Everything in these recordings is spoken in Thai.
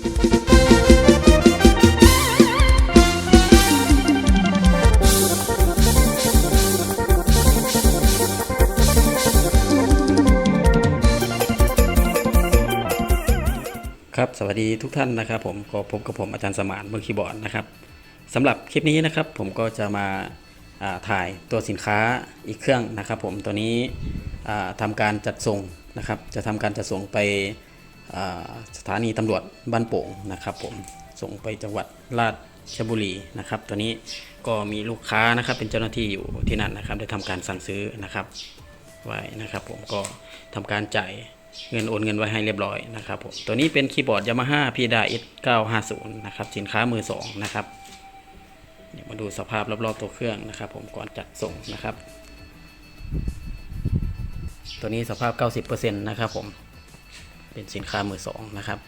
ครับสวัสดีทุกท่านนะครับผมก็พบกับผมอาจารย์สมานมือคีย์บอร์ดนะครับสำหรับคลิปนี้นะครับผมก็จะมาาถ่ายตัวสินค้าอีกเครื่องนะครับ ผมตัวนี้อ่าทำการจัดส่งนะครับ จะทำการจัดส่งไป สถานีตำรวจบ้านโป่งนะครับ ผมส่งไปจังหวัดราชบุรีนะครับ ตัวนี้ก็มีลูกค้านะครับ เป็นเจ้าหน้าที่อยู่ที่นั่นนะครับ ได้ทำการสั่งซื้อนะครับ ไว้นะครับ ผมก็ทำการจ่ายเงินโอนเงินไว้ให้เรียบร้อยนะครับผมตัวนี้เป็นคีย์บอร์ด Yamaha p d a S 950นะครับสินค้ามือสองนะครับเดี๋ยวมาดูสภาพรอบๆตัวเครื่องนะครับ ผมก่อนจัดส่งนะครับ ตัวนี้สภาพ 90%นะครับผม เป็นสินค้ามือสองนะครับ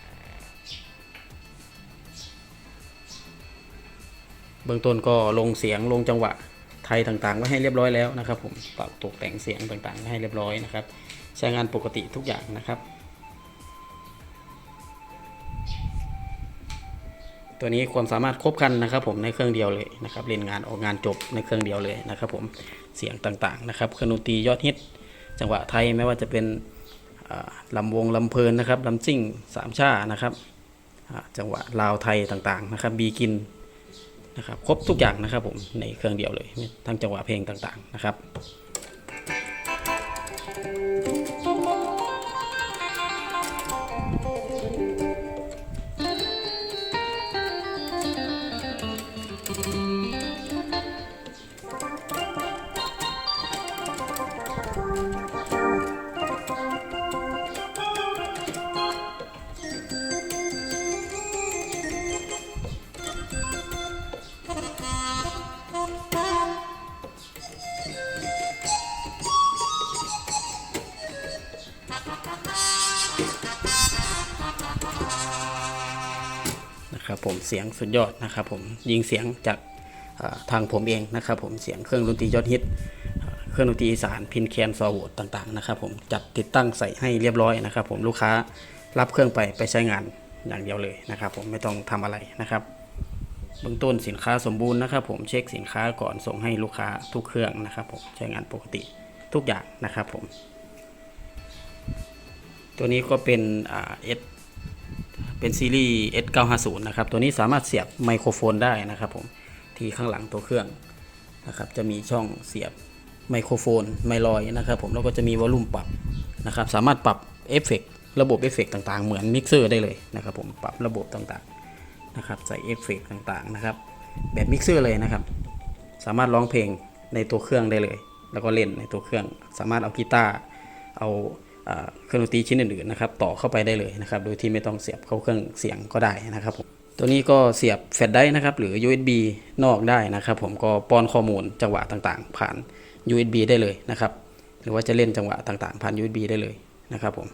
เบื้องต้นก็ลงเสียงลงจังหวะไทยต่างๆไว้ให้เรียบร้อยแล้วนะครับ ผมปรับตกแต่งเสียงต่างๆให้เรียบร้อยนะครับ ใช้งานปกติทุกอย่างนะครับ ตัวนี้ความสามารถครบครันนะครับ ผมในเครื่องเดียวเลยนะครับเล่นงานออกงานจบในเครื่องเดียวเลยนะครับ ผมเสียงต่างๆนะครับเครื่องดนตรียอดฮิตจังหวะไทยไม่ว่าจะเป็น ลำวงลำเพลินนะครับลำซิ่งสามชานะครับจังหวะลาวไทยต่างๆนะครับบีกินนะครับครบทุกอย่างนะครับผมในเครื่องเดียวเลยทั้งจังหวะเพลงต่างๆนะครับ นะครับผมเสียงสุดยอดนะครับผมยิงเสียงจากทางผมเองนะครับผมเสียงเครื่องดนตรียอดฮิตเครื่องดนตรีอีสานพินแคนซอวดต่างๆนะครับผมจัดติดตั้งใส่ให้เรียบร้อยนะครับผมลูกค้ารับเครื่องไปไปใช้งานอย่างเดียวเลยนะครับผมไม่ต้องทำอะไรนะครับเบื้องต้นสินค้าสมบูรณ์นะครับ ผมเช็คสินค้าก่อนส่งให้ลูกค้าทุกเครื่องนะครับผมใช้งานปกติทุกอย่างนะครับผม ตัวนี้ก็เป็นเอ่า S เป็นซีรีส์ S950 นะครับ ตัวนี้สามารถเสียบไมโครโฟนได้นะครับผมที่ข้างหลังตัวเครื่องนะครับ จะมีช่องเสียบไมโครโฟนไมลอยนะครับ ผมแล้วก็จะมีวอลลุ่มปรับนะครับ สามารถปรับเอฟเฟกระบบเอฟเฟกต่างๆ เหมือนมิกเซอร์ได้เลยนะครับผมปรับระบบต่างๆนะครับ ใส่เอฟเฟกต่างๆนะครับ แบบมิกเซอร์เลยนะครับ สามารถร้องเพลงในตัวเครื่องได้เลย แล้วก็เล่นในตัวเครื่อง สามารถเอากีตาร์เอา เครื่องดนตรีชิ้นอื่นๆนะครับต่อเข้าไปได้เลยนะครับ โดยที่ไม่ต้องเสียบเข้าเครื่องเสียงก็ได้นะครับผมตัวนี้ก็เสียบแฟลชได้นะครับหรือ USB นอกได้นะครับ ผมก็ป้อนข้อมูลจังหวะต่างๆ ผ่าน USB ได้เลยนะครับ หรือว่าจะเล่นจังหวะต่างๆ ผ่าน USB ได้เลยนะครับผม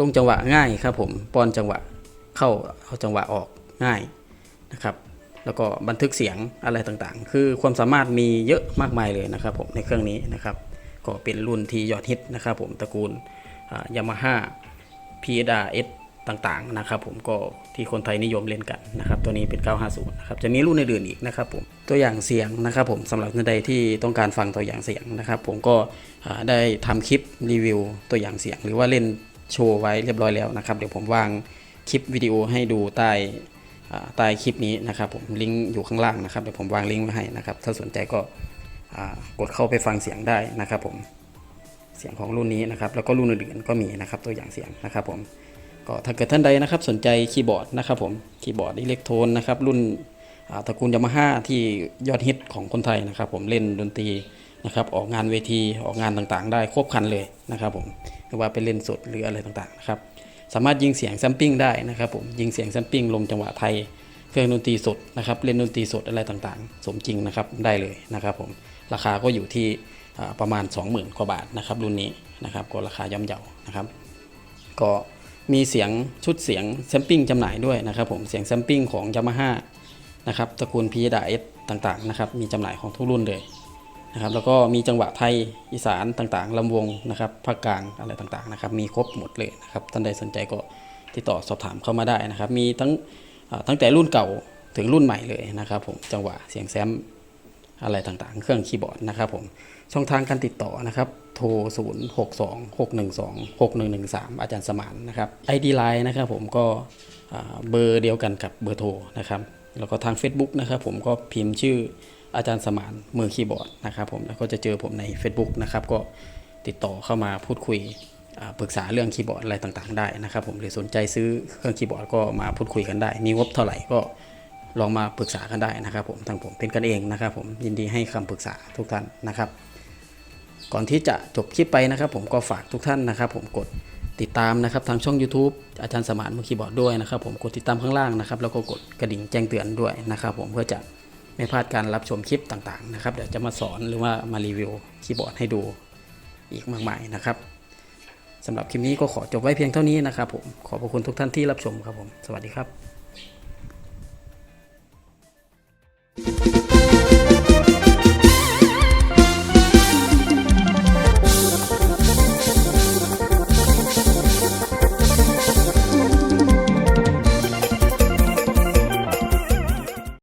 ลงจังหวะง่ายครับผมป้อนจังหวะเข้าเอาจังหวะออกง่ายนะครับ แล้วก็บันทึกเสียงอะไรต่างๆ คือความสามารถมีเยอะมากมายเลยนะครับ ผมในเครื่องนี้นะครับ ก็เป็นรุ่นที่ยอดฮิตนะครับผมตระกูลยามาฮ่าพีดาเอสต่างๆนะครับผมก็ที่คนไทยนิยมเล่นกันนะครับตัวนี้เป็น 950นะครับจะมีรุ่นอื่นๆอีกนะครับผมตัวอย่างเสียงนะครับผมสำหรับท่านใดที่ต้องการฟังตัวอย่างเสียงนะครับ ผมก็ได้ทำคลิปรีวิวตัวอย่างเสียง หรือว่าเล่นโชว์ไว้เรียบร้อยแล้วนะครับ เดี๋ยวผมวางคลิปวิดีโอให้ดูใต้ใต้คลิปนี้นะครับผมลิงก์อยู่ข้างล่างนะครับเดี๋ยวผมวางลิงก์ไว้ให้นะครับถ้าสนใจก็ กดเข้าไปฟังเสียงได้นะครับผมเสียงของรุ่นนี้นะครับแล้วก็รุ่นอื่นๆก็มีนะครับตัวอย่างเสียงนะครับผมก็ถ้าเกิดท่านใดนะครับสนใจคีย์บอร์ดนะครับผมคีย์บอร์ดอิเล็กโทนนะครับรุ่นตระกูลยามาฮ่าที่ยอดฮิตของคนไทยนะครับ ผมเล่นดนตรีนะครับออกงานเวทีออกงานต่างๆ ได้ครบคันเลยนะครับผมหรือว่าไปเล่นสดหรืออะไรต่างๆนะครับสามารถยิงเสียงแซมปิ้งได้นะครับผมยิงเสียงแซมปิ้งลงจังหวะไทย เครื่องดนตรีสดนะครับเล่นดนตรีสดอะไรต่างๆ สมจริงนะครับได้เลยนะครับผม ราคาก็อยู่ที่ประมาณ 20,000กว่าบาทนะครับรุ่นนี้นะครับก็ราคาย่อมเยานะครับ ก็มีเสียงชุดเสียงแซมปิ้งจำหน่ายด้วยนะครับผมเสียงแซมปิ้งของ Yamaha นะครับตระกูลพีดาเอสต่างๆนะครับมีจำหน่ายของทุกรุ่นเลยนะครับแล้วก็มีจังหวะไทยอีสานต่างๆลำวงนะครับภาคกลางอะไรต่างๆนะครับมีครบหมดเลยนะครับท่านใดสนใจก็ติดต่อสอบถามเข้ามาได้นะครับ มีทั้งตั้งแต่รุ่นเก่าถึงรุ่นใหม่เลยนะครับผมจังหวะเสียงแซม อะไรต่างๆ เครื่องคีย์บอร์ดนะครับผม ช่องทางการติดต่อนะครับ โทร 0 6 2 6 1 2 6 1 1 3 อาจารย์สมานนะครับ ID Line นะครับผมก็เบอร์เดียวกันกับเบอร์โทรนะครับ แล้วก็ทาง Facebook นะครับผมก็พิมพ์ชื่ออาจารย์สมานมือคีย์บอร์ดนะครับผม แล้วก็จะเจอผมใน Facebook นะครับ ก็ติดต่อเข้ามาพูดคุยปรึกษาเรื่องคีย์บอร์ดอะไรต่างๆ ได้นะครับผมหรือสนใจซื้อเครื่องคีย์บอร์ดก็มาพูดคุยกันได้ มีงบเท่าไหร่ก็ ลองมาปรึกษากันได้นะครับผมทางผมเป็นกันเองนะครับ ผมยินดีให้คำปรึกษาทุกท่านนะครับ ก่อนที่จะจบคลิปไปนะครับ ผมก็ฝากทุกท่านนะครับ ผมกดติดตามนะครับทางช่อง YouTube อาจารย์สมานมือคีย์บอร์ดด้วยนะครับ ผมกดติดตามข้างล่างนะครับ แล้วก็กดกระดิ่งแจ้งเตือนด้วยนะครับ ผมเพื่อจะไม่พลาดการรับชมคลิปต่างๆนะครับเดี๋ยวจะมาสอนหรือว่ามารีวิวคีย์บอร์ดให้ดูอีกมากมายนะครับสำหรับคลิปนี้ก็ขอจบไว้เพียงเท่านี้นะครับผมขอบพระคุณทุกท่านที่รับชมครับผมสวัสดีครับ